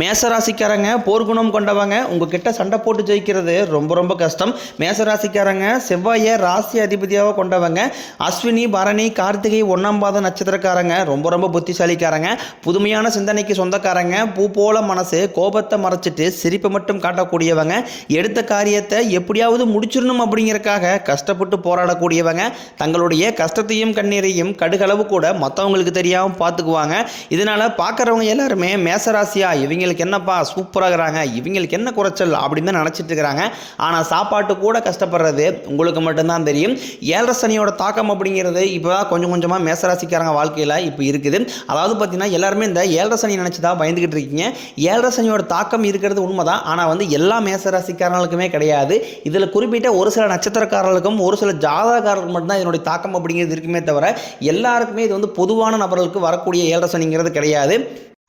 மேசராசிக்காரங்க போர்க்குணம் கொண்டவங்க உங்ககிட்ட சண்டை போட்டு ஜெயிக்கிறது ரொம்ப ரொம்ப கஷ்டம். மேசராசிக்காரங்க செவ்வாயை ராசி அதிபதியாக கொண்டவங்க அஸ்வினி பரணி கார்த்திகை ஒன்றாம் பாத நட்சத்திரக்காரங்க ரொம்ப ரொம்ப புத்திசாலிக்காரங்க. புதுமையான சிந்தனைக்கு சொந்தக்காரங்க பூ போல மனசு கோபத்தை மறைச்சிட்டு சிரிப்பை மட்டும் காட்டக்கூடியவங்க எடுத்த காரியத்தை எப்படியாவது முடிச்சிடணும் அப்படிங்கிறக்காக கஷ்டப்பட்டு போராடக்கூடியவங்க. தங்களுடைய கஷ்டத்தையும் கண்ணீரையும் கடுகளவு கூட மற்றவங்களுக்கு தெரியாமல் பார்த்துக்குவாங்க. இதனால் பார்க்குறவங்க எல்லாருமே மேசராசியா இவங்களுக்கு என்னப்பா சூப்பராக இருக்கிறாங்க? இவங்களுக்கு என்ன குறைச்சல்? அப்படின்னு தான் நினச்சிட்டு இருக்கிறாங்க. ஆனால் சாப்பாட்டு கூட கஷ்டப்படுறது உங்களுக்கு மட்டும்தான் தெரியும். ஏழரை சனியோட தாக்கம் அப்படிங்கிறது இப்போ தான் கொஞ்சம் கொஞ்சமாக மேசராசிக்காரங்க வாழ்க்கையில் இப்போ இருக்குது. அதாவது பார்த்தீங்கன்னா எல்லாருமே இந்த ஏழரை சனி நினச்சி தான் பயந்துக்கிட்டு இருக்கீங்க. ஏழரை சனியோட தாக்கம் இருக்கிறது உண்மை தான் ஆனால் வந்து எல்லா மேசராசிக்காரங்களுக்குமே கிடையாது. இதில் குறிப்பிட்ட ஒரு சில நட்சத்திரக்காரர்களுக்கும் ஒரு சில ஜாதகக்காரர்களுக்கு மட்டும்தான் இதனுடைய தாக்கம் அப்படிங்கிறது இருக்குமே தவிர எல்லாருக்குமே இது வந்து பொதுவான நபர்களுக்கு வரக்கூடிய ஏழரை சனிங்கிறது கிடையாது.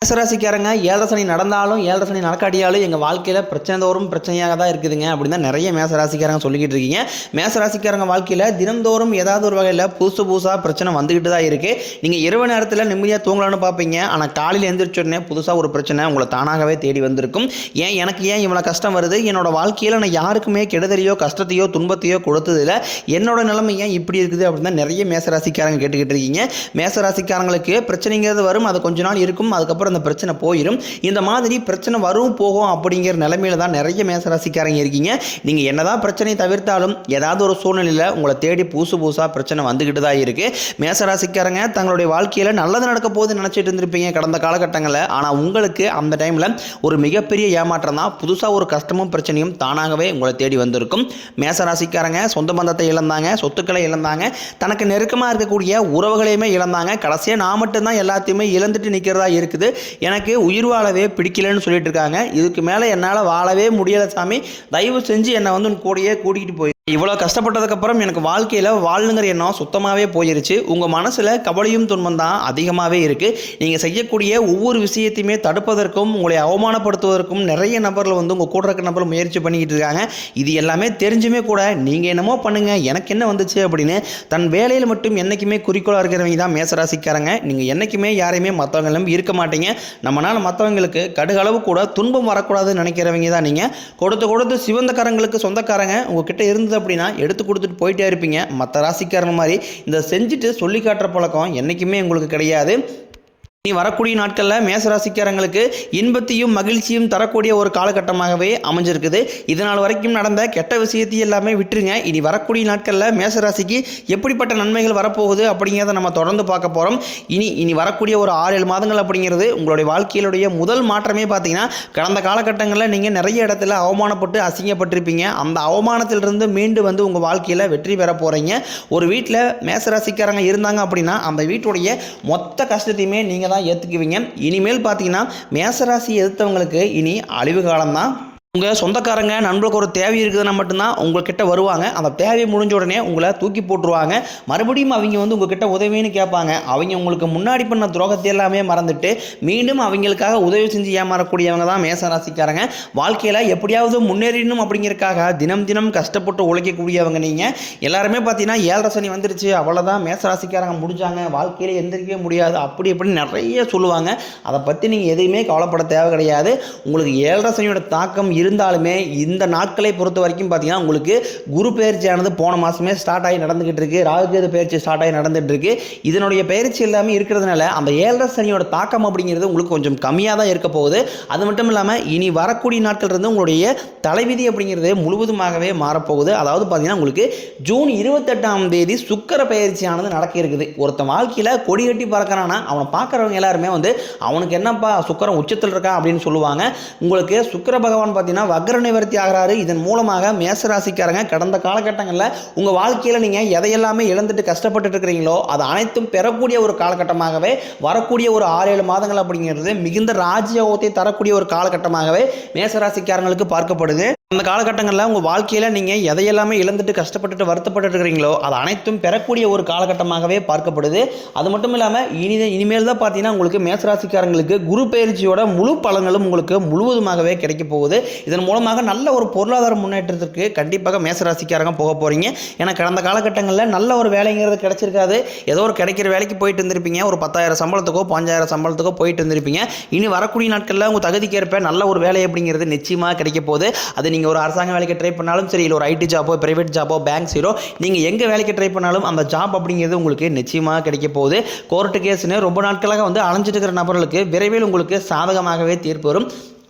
மேசராசிக்காரங்க ஏழரை சனி நடந்தாலும் ஏழரை சனி நடக்காட்டியாலும் எங்கள் வாழ்க்கையில் பிரச்சனை தோறும் பிரச்சனையாக தான் இருக்குதுங்க அப்படின்னு தான் நிறைய மேசராசிக்காரங்க சொல்லிக்கிட்டு இருக்கீங்க. மேசராசிக்காரங்க வாழ்க்கையில் தினந்தோறும் ஏதாவது ஒரு வகையில் புதுசு புதுசாக பிரச்சனை வந்துக்கிட்டு தான் இருக்குது நீங்கள் இரவு நேரத்தில் நிம்மதியாக தூங்கலாம்னு பார்ப்பீங்க. ஆனால் காலையில் எழுந்திரிச்சோடனே புதுசாக ஒரு பிரச்சனை உங்களை தானாகவே தேடி வந்திருக்கும். ஏன் எனக்கு ஏன் இவ்வளோ கஷ்டம் வருது? என்னோட வாழ்க்கையில் நான் யாருக்குமே கெடுதலையோ கஷ்டத்தையோ துன்பத்தையோ கொடுத்ததில்ல. என்னோட நிலைமை ஏன் இப்படி இருக்குது அப்படின்னு தான் நிறைய மேசராசிக்காரங்க கேட்டுக்கிட்டு இருக்கீங்க. மேசராசிக்காரங்களுக்கு பிரச்சனைங்கிறது வரும். அது கொஞ்ச நாள் இருக்கும். அதுக்கப்புறம் அந்த பிரச்சனை போயிடும் இந்த மாதிரி பிரச்சனை வரும் போகும் அப்படிங்கிற நிலைமையில தான் நிறைய மேசராசிக்காரங்க இருக்கீங்க. நீங்கள் என்னதான் பிரச்சனையை தவிர்த்தாலும் ஏதாவது ஒரு சூழ்நிலையில் உங்களை தேடி புதுசு புதுசாக பிரச்சனை வந்துக்கிட்டு தான் இருக்குது மேசராசிக்காரங்க தங்களுடைய வாழ்க்கையில் நல்லது நடக்க போகுதுன்னு நினச்சிட்டு இருந்திருப்பீங்க கடந்த காலகட்டங்களில். ஆனால் உங்களுக்கு அந்த டைமில் ஒரு மிகப்பெரிய ஏமாற்றம் தான். புதுசாக ஒரு கஷ்டமும் பிரச்சனையும் தானாகவே உங்களை தேடி வந்திருக்கும். மேசராசிக்காரங்க சொந்த பந்தத்தை இழந்தாங்க சொத்துக்களை இழந்தாங்க தனக்கு நெருக்கமாக இருக்கக்கூடிய உறவுகளையுமே இழந்தாங்க. கடைசியாக நான் மட்டும்தான் எல்லாத்தையுமே இழந்துட்டு நிற்கிறதா இருக்குது. எனக்கு உயிர் வாழவே பிடிக்கலன்னு சொல்லிட்டு இருக்காங்க. இதுக்கு மேலே என்னால் வாழவே முடியலை சாமி. தயவு செஞ்சு என்னை வந்து உன் கூடையே கூட்டிகிட்டு போய் இவ்வளோ கஷ்டப்பட்டதுக்கப்புறம் எனக்கு வாழ்க்கையில் வாழணுங்கிற எண்ணம் சுத்தமாகவே போயிருச்சு. உங்கள் மனசில் கவலையும் துன்பம் தான் அதிகமாகவே இருக்குது நீங்கள் செய்யக்கூடிய ஒவ்வொரு விஷயத்தையுமே தடுப்பதற்கும் உங்களை அவமானப்படுத்துவதற்கும் நிறைய நபர்கள் வந்து உங்கள் கூட இருக்க நபர்கள் முயற்சி பண்ணிக்கிட்டு இருக்காங்க. இது எல்லாமே தெரிஞ்சுமே கூட நீங்கள் என்னமோ பண்ணுங்கள் எனக்கு என்ன வந்துச்சு அப்படின்னு தன் வேலையில் மட்டும் என்றைக்குமே குறிக்கோளாக இருக்கிறவங்க தான் மேசராசிக்காரங்க. நீங்கள் என்றைக்குமே யாரையுமே மற்றவங்களும் இருக்க மாட்டீங்க. நம்மளால் மற்றவங்களுக்கு கடுகளவு கூட துன்பம் வரக்கூடாதுன்னு நினைக்கிறவங்க தான் நீங்கள் கொடுத்து கொடுத்து சிவந்தக்காரங்களுக்கு சொந்தக்காரங்க உங்ககிட்ட இருந்த அப்படின்னா எடுத்து கொடுத்துட்டு போயிட்டே இருப்பீங்க. மற்ற ராசிக்காரன் மாதிரி இந்த செஞ்சுட்டு சொல்லி காட்டுற பழக்கம் என்றைக்குமே உங்களுக்கு கிடையாது. இனி வரக்கூடிய நாட்களில் மேசராசிக்காரங்களுக்கு இன்பத்தையும் மகிழ்ச்சியும் தரக்கூடிய ஒரு காலகட்டமாகவே அமைஞ்சிருக்குது. இதனால் வரைக்கும் நடந்த கெட்ட விஷயத்தையும் எல்லாமே விட்டுருங்க. இனி வரக்கூடிய நாட்களில் மேசராசிக்கு எப்படிப்பட்ட நன்மைகள் வரப்போகுது அப்படிங்கிறத நம்ம தொடர்ந்து பார்க்க போகிறோம் இனி இனி வரக்கூடிய ஒரு ஆறு ஏழு மாதங்கள் அப்படிங்கிறது உங்களுடைய வாழ்க்கையிலுடைய முதல் மாற்றமே பார்த்தீங்கன்னா கடந்த காலகட்டங்களில் நீங்கள் நிறைய இடத்துல அவமானப்பட்டு அசிங்கப்பட்டிருப்பீங்க. அந்த அவமானத்திலிருந்து மீண்டு வந்து உங்கள் வாழ்க்கையில் வெற்றி பெற போகிறீங்க ஒரு வீட்டில் மேசராசிக்காரங்க இருந்தாங்க அப்படின்னா அந்த வீட்டுடைய மொத்த கஷ்டத்தையுமே நீங்கள் தான் ஏற்றுக்குவீங்க இனிமேல் பார்த்தீங்கன்னா மேசராசி எதிர்த்தவங்களுக்கு இனி அழிவு காலம் தான் உங்கள் சொந்தக்காரங்க நண்பர்களுக்கு ஒரு தேவை இருக்குதுன்னா மட்டும்தான் உங்கள்கிட்ட வருவாங்க. அந்த தேவை முடிஞ்ச உடனே உங்களை தூக்கி போட்டுருவாங்க. மறுபடியும் அவங்க வந்து உங்ககிட்ட உதவின்னு கேட்பாங்க. அவங்க உங்களுக்கு முன்னாடி பண்ண துரோகத்தை எல்லாமே மறந்துட்டு மீண்டும் அவங்களுக்காக உதவி செஞ்சு ஏமாறக்கூடியவங்க தான் மேசராசிக்காரங்க. வாழ்க்கையில் எப்படியாவது முன்னேறிடணும் அப்படிங்கிறதுக்காக தினம் தினம் கஷ்டப்பட்டு உழைக்கக்கூடியவங்க நீங்கள் எல்லாருமே பார்த்தீங்கன்னா ஏழரை சனி வந்துருச்சு. அவ்வளோதான் மேசராசிக்காரங்க முடிஞ்சாங்க. வாழ்க்கையில் எந்திரிக்கவே முடியாது. அப்படி இப்படின்னு நிறைய சொல்லுவாங்க. அதை பற்றி நீங்கள் எதையுமே கவலைப்பட தேவை கிடையாது. உங்களுக்கு ஏழரை சனியோட தாக்கம் இருந்தாலுமே இந்த நாட்களை பொறுத்த வரைக்கும் பார்த்தீங்கன்னா உங்களுக்கு குரு பயிற்சியானது போன மாதமே ஸ்டார்ட் ஆகி நடந்துகிட்டு இருக்கு. ராகுகேது பயிற்சி ஸ்டார்ட் ஆகி நடந்துட்டு இருக்கு. இதனுடைய பயிற்சி எல்லாமே இருக்கிறதுனால அந்த ஏழரை சனியோட தாக்கம் அப்படிங்கிறது உங்களுக்கு கொஞ்சம் கம்மியாக தான் இருக்க போகுது. அது மட்டும் இல்லாமல் இனி வரக்கூடிய நாட்கள் இருந்து உங்களுடைய தலைவிதி அப்படிங்கிறது முழுவதுமாகவே மாறப்போகுது. அதாவது பார்த்தீங்கன்னா உங்களுக்கு ஜூன் இருபத்தெட்டாம் தேதி சுக்கர பயிற்சியானது நடக்க இருக்குது. ஒருத்தன் வாழ்க்கையில் கொடி கட்டி பறக்கிறானா அவனை பார்க்குறவங்க எல்லாருமே வந்து அவனுக்கு என்னப்பா சுக்கரம் உச்சத்தில் இருக்கான் அப்படின்னு சொல்லுவாங்க. உங்களுக்கு சுக்கர பகவான் பார்த்தீங்கன்னா வக்ர நிவர்த்தி ஆகிறாரு. இதன் மூலமாக மேசராசிக்காரங்க கடந்த காலகட்டங்களில் உங்கள் வாழ்க்கையில் நீங்கள் எதையெல்லாமே இழந்துட்டு கஷ்டப்பட்டுட்டு இருக்கிறீங்களோ அது அனைத்தும் பெறக்கூடிய ஒரு காலகட்டமாகவே வரக்கூடிய ஒரு ஆறு ஏழு மாதங்கள் அப்படிங்கிறது மிகுந்த ராஜயோகத்தை தரக்கூடிய ஒரு காலகட்டமாகவே மேசராசிக்காரங்களுக்கு பார்க்கப்படுது. அந்த காலகட்டங்களில் உங்கள் வாழ்க்கையில் நீங்கள் எதையெல்லாமே இழந்துட்டு கஷ்டப்பட்டுட்டு வருத்தப்பட்டு இருக்கிறீங்களோ அது அனைத்தும் பெறக்கூடிய ஒரு காலகட்டமாகவே பார்க்கப்படுது. அது மட்டும் இல்லாமல் இனி இனிமேல் தான் பார்த்தீங்கன்னா உங்களுக்கு மேசராசிக்காரங்களுக்கு குரு பயிற்சியோட முழு பலன்களும் உங்களுக்கு முழுவதுமாகவே கிடைக்க போகுது. இதன் மூலமாக நல்ல ஒரு பொருளாதார முன்னேற்றத்திற்கு கண்டிப்பாக மேசராசிக்காரங்க போக போகிறீங்க ஏன்னா கடந்த காலகட்டங்களில் நல்ல ஒரு வேலைங்கிறது கிடைச்சிருக்காது. ஏதோ ஒரு கிடைக்கிற வேலைக்கு போயிட்டு இருந்திருப்பீங்க ஒரு பத்தாயிரம் சம்பளத்துக்கோ பாஞ்சாயிரம் சம்பளத்துக்கோ போயிட்டு இருந்திருப்பீங்க இனி வரக்கூடிய நாட்களில் உங்கள் தகுதிக்கேற்ப நல்ல ஒரு வேலை அப்படிங்கிறது நிச்சயமாக கிடைக்க போகுது. அது நீங்கள் ஒரு அரசாங்க வேலைக்கு ட்ரை பண்ணாலும் சரி இல்லை ஒரு ஐடி ஜாபோ பிரைவேட் ஜாபோ பேங்க் சீரோ நீங்கள் எங்கே வேலைக்கு ட்ரை பண்ணாலும் அந்த ஜாப் அப்படிங்கிறது உங்களுக்கு நிச்சயமாக கிடைக்க போகுது. கோர்ட்டு கேஸ்னு ரொம்ப நாட்களாக வந்து அலைஞ்சிட்டு இருக்கிற நபர்களுக்கு விரைவில் உங்களுக்கு சாதகமாகவே தீர்ப்பு வரும்.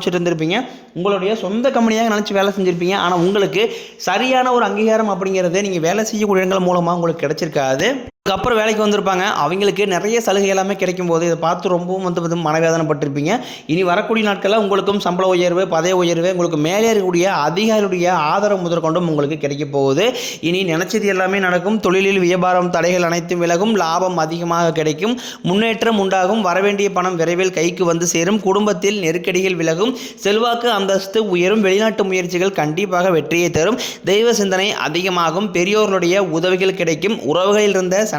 உழைச்சிட்டு இருந்திருப்பீங்க உங்களுடைய சொந்த கம்பெனியாக நினச்சி வேலை செஞ்சுருப்பீங்க. ஆனால் உங்களுக்கு சரியான ஒரு அங்கீகாரம் அப்படிங்கிறது நீங்கள் வேலை செய்யக்கூடிய இடங்கள் மூலமாக உங்களுக்கு கிடைச்சிருக்காது. அதுக்கப்புறம் வேலைக்கு வந்திருப்பாங்க. அவங்களுக்கு நிறைய சலுகை எல்லாமே கிடைக்கும் போது இதை பார்த்து ரொம்பவும் வந்து வந்து மனவேதனைப்பட்டிருப்பீங்க. இனி வரக்கூடிய நாட்களில் உங்களுக்கும் சம்பள உயர்வு பதவி உயர்வு உங்களுக்கு மேலே இருக்கக்கூடிய அதிகாரியுடைய ஆதரவு முதற்கொண்டும் உங்களுக்கு கிடைக்க போகுது. இனி நினைச்சது எல்லாமே நடக்கும். தொழிலில் வியாபாரம் தடைகள் அனைத்தும் விலகும். லாபம் அதிகமாக கிடைக்கும். முன்னேற்றம் உண்டாகும். வரவேண்டிய பணம் விரைவில் கைக்கு வந்து சேரும். குடும்பத்தில் நெருக்கடிகள் விலகும். செல்வாக்கு அந்தஸ்து உயரும். வெளிநாட்டு முயற்சிகள் கண்டிப்பாக வெற்றியை தரும். தெய்வ சிந்தனை அதிகமாகும். பெரியோர்களுடைய உதவிகள் கிடைக்கும். உறவுகளில் இருந்த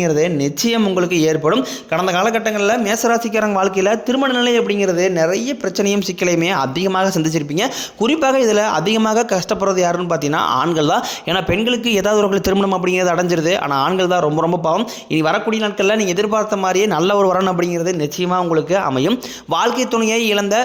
அப்படிங்கிறது நிச்சயம் உங்களுக்கு ஏற்படும். கடந்த காலகட்டங்களில் மேசராசிக்காரங்க வாழ்க்கையில் திருமண நிலை அப்படிங்கிறது நிறைய பிரச்சனையும் சிக்கலையுமே அதிகமாக சந்திச்சிருப்பீங்க. குறிப்பாக இதில் அதிகமாக கஷ்டப்படுறது யாருன்னு பார்த்தீங்கன்னா ஆண்கள் தான். ஏன்னா பெண்களுக்கு ஏதாவது ஒரு திருமணம் அப்படிங்கிறது அடைஞ்சிருது. ஆனால் ஆண்கள் தான் ரொம்ப ரொம்ப பாவம். இனி வரக்கூடிய நாட்களில் நீங்கள் எதிர்பார்த்த மாதிரியே நல்ல ஒரு வரன் அப்படிங்கிறது நிச்சயமாக உங்களுக்கு அமையும். வாழ்க்கை துணையை இழந்த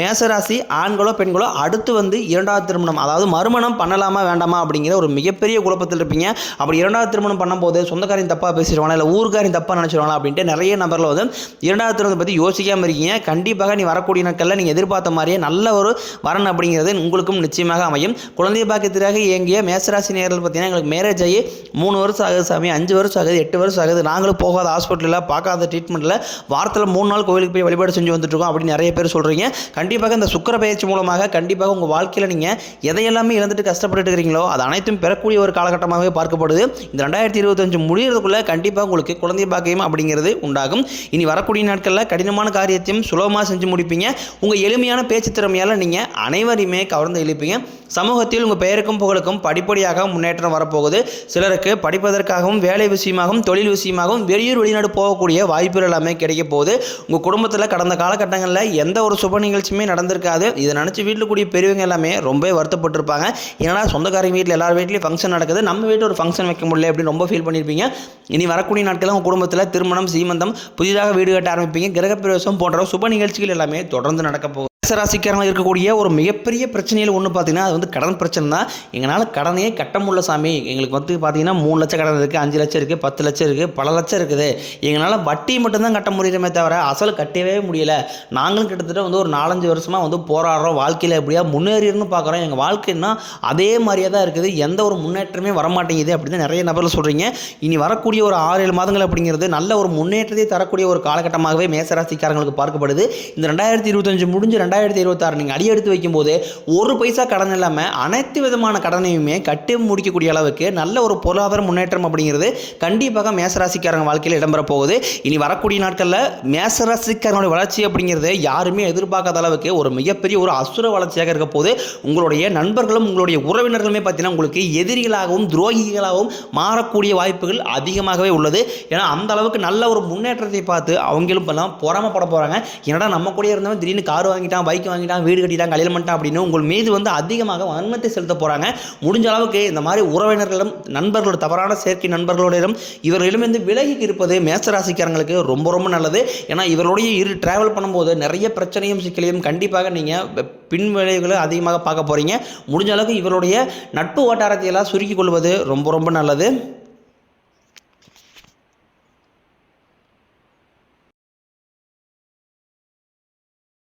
மேசராசி ஆண்களோ பெண்களோ அடுத்து வந்து இரண்டாவது திருமணம் அதாவது மறுமணம் பண்ணலாமா வேண்டாமா அப்படிங்கிற ஒரு மிகப்பெரிய குழப்பத்தில் இருப்பீங்க அப்படி இரண்டாவது திருமணம் பண்ணும்போது சொந்தக்காரையும் தப்பாக பேசிடுவாங்களா இல்லை ஊருக்காரையும் தப்பாக நினச்சிடுவாங்களா அப்படின்ட்டு நிறைய நபரில் வந்து இரண்டாவது திருமணத்தை பற்றி யோசிக்காமல் இருக்கீங்க. கண்டிப்பாக நீ வரக்கூடிய நாட்களில் நீங்கள் எதிர்பார்த்த மாதிரியே நல்ல ஒரு வரன் அப்படிங்கிறது உங்களுக்கும் நிச்சயமாக அமையும். குழந்தை பாக்கியத்திற்காக இயங்கிய மேசராசி நேரில் பார்த்தீங்கன்னா எங்களுக்கு மேரேஜ் ஆகி மூணு வருஷம் ஆகுது சாமி அஞ்சு வருஷம் ஆகுது எட்டு வருஷம் ஆகுது. நாங்களும் போகாத ஹாஸ்பிட்டலில் பார்க்காத ட்ரீட்மெண்ட்டில் வாரத்தில் மூணு நாள் கோவிலுக்கு போய் வழிபாடு செஞ்சு வந்துட்டுருக்கோம் அப்படின்னு நிறைய பேர் சொல்கிறீங்க கண்டிப்பாக இந்த சுக்கர பயிற்சி மூலமாக கண்டிப்பாக உங்கள் வாழ்க்கையில் நீங்கள் எதையெல்லாமே இழந்துட்டு கஷ்டப்பட்டு இருக்கிறீங்களோ அது அனைத்தும் பெறக்கூடிய ஒரு காலகட்டமாகவே பார்க்கப்படுது. இந்த ரெண்டாயிரத்தி இருபத்தஞ்சு முடிகிறதுக்குள்ளே கண்டிப்பாக உங்களுக்கு குழந்தை பாக்கியம் அப்படிங்கிறது உண்டாகும். இனி வரக்கூடிய நாட்களில் கடினமான காரியத்தையும் சுலபமாக செஞ்சு முடிப்பீங்க. உங்கள் எளிமையான பேச்சு திறமையால் நீங்கள் அனைவரையுமே கவர்ந்து இழுப்பீங்க சமூகத்தில் உங்கள் பெயருக்கும் புகழுக்கும் படிப்படியாக முன்னேற்றம் வரப்போகுது. சிலருக்கு படிப்பதற்காகவும் வேலை விஷயமாகவும் தொழில் விஷயமாகவும் வெளியூர் வெளிநாடு போகக்கூடிய வாய்ப்புகள் எல்லாமே கிடைக்க போகுது. உங்கள் குடும்பத்தில் கடந்த காலகட்டங்களில் எந்த ஒரு சுப நிகழ்ச்சியுமே நடந்திருக்காது. இதை நினச்சி வீட்டில் கூடிய பெரியவங்க எல்லாமே ரொம்ப வருத்தப்பட்டிருப்பாங்க. ஏன்னா சொந்தக்காரங்க வீட்டில் எல்லார் வீட்லேயும் ஃபங்க்ஷன் நடக்குது. நம்ம வீட்டில் ஒரு ஃபங்க்ஷன் வைக்க முடியல அப்படின்னு ரொம்ப ஃபீல் பண்ணியிருப்பீங்க இனி வரக்கூடிய நாட்களில் உங்கள் குடும்பத்தில் திருமணம் சீமந்தம் புதிதாக வீடு கட்ட ஆரம்பிப்பீங்க. கிரகப்பிரவேசம் போன்ற சுப நிகழ்ச்சிகள் எல்லாமே தொடர்ந்து நடக்க போகுது ராசிக்காரங்க இருக்கக்கூடிய ஒரு மிகப்பெரிய பிரச்சனையில் ஒன்று பார்த்தீங்கன்னா அது வந்து கடன் பிரச்சனை தான் எங்களால் கடனையே கட்ட முடியல சாமி. எங்களுக்கு வந்து பார்த்தீங்கன்னா மூணு லட்சம் கடன் இருக்குது அஞ்சு லட்சம் இருக்குது பத்து லட்சம் இருக்குது பல லட்சம் இருக்குது. எங்களால் வட்டி மட்டும்தான் கட்ட முடியுமே தவிர அசல் கட்டவே முடியல. நாங்களும் கிட்டத்தட்ட வந்து ஒரு நாலஞ்சு வருஷமாக வந்து போராடுறோம். வாழ்க்கையில் எப்படியா முன்னேறின்னு பார்க்குறோம். எங்கள் வாழ்க்கைன்னா அதே மாதிரியே தான் இருக்குது. எந்த ஒரு முன்னேற்றமே வரமாட்டேங்குது அப்படின்னு நிறைய நபர்கள் சொல்கிறீங்க இனி வரக்கூடிய ஒரு ஆறு ஏழு மாதங்கள் அப்படிங்கிறது நல்ல ஒரு முன்னேற்றத்தை தரக்கூடிய ஒரு காலகட்டமாகவே மேசராசிக்காரங்களுக்கு பார்க்கப்படுது. இந்த ரெண்டாயிரத்தி இருபத்தஞ்சு முடிஞ்சு ரெண்டாயிரத்தி இருபத்தாறு நீங்கள் அடி எடுத்து வைக்கும்போது ஒரு பைசா கடன் இல்லாமல் அனைத்து விதமான கடனையுமே கட்டி முடிக்கக்கூடிய அளவுக்கு நல்ல ஒரு பொருளாதார முன்னேற்றம் அப்படிங்கிறது கண்டிப்பாக மேசராசிக்காரங்க வாழ்க்கையில் இடம்பெற போகுது. இனி வரக்கூடிய நாட்களில் மேசராசிக்காரனுடைய வளர்ச்சி அப்படிங்கிறது யாருமே எதிர்பார்க்காத அளவுக்கு ஒரு மிகப்பெரிய ஒரு அசுர வளர்ச்சியாக இருக்க போது உங்களுடைய நண்பர்களும் உங்களுடைய உறவினர்களுமே பார்த்தீங்கன்னா உங்களுக்கு எதிரிகளாகவும் துரோகிகளாகவும் மாறக்கூடிய வாய்ப்புகள் அதிகமாகவே உள்ளது. ஏன்னா அந்த அளவுக்கு நல்ல ஒரு முன்னேற்றத்தை பார்த்து அவங்களும் இப்போல்லாம் பொறாமப்பட போகிறாங்க என்னடா நம்ம கூட இருந்தவன் திடீர்னு கார் வாங்கிட்டான் வாங்கிட்டான் பைக் வாங்கிட்டான் வீடு கட்டிட்டான் கல்யாணம் பண்ணிட்டான் அப்படின்னு உங்கள் மீது வந்து அதிகமாக வன்மத்தை செலுத்த போகிறாங்க முடிஞ்ச அளவுக்கு இந்த மாதிரி உறவினர்களிடம் நண்பர்களோட தவறான சேர்க்கை நண்பர்களிடம் இவர்களிடமிருந்து விலகி இருப்பது மேசராசிக்காரங்களுக்கு ரொம்ப ரொம்ப நல்லது. ஏன்னா இவர்களுடைய இரு டிராவல் பண்ணும்போது நிறைய பிரச்சனையும் சிக்கலையும் கண்டிப்பாக நீங்கள் பின் விளைவுகளை அதிகமாக பார்க்க போகிறீங்க முடிஞ்ச அளவுக்கு இவருடைய நட்பு வட்டாரத்தை எல்லாம் சுருக்கிக் கொள்வது ரொம்ப ரொம்ப நல்லது.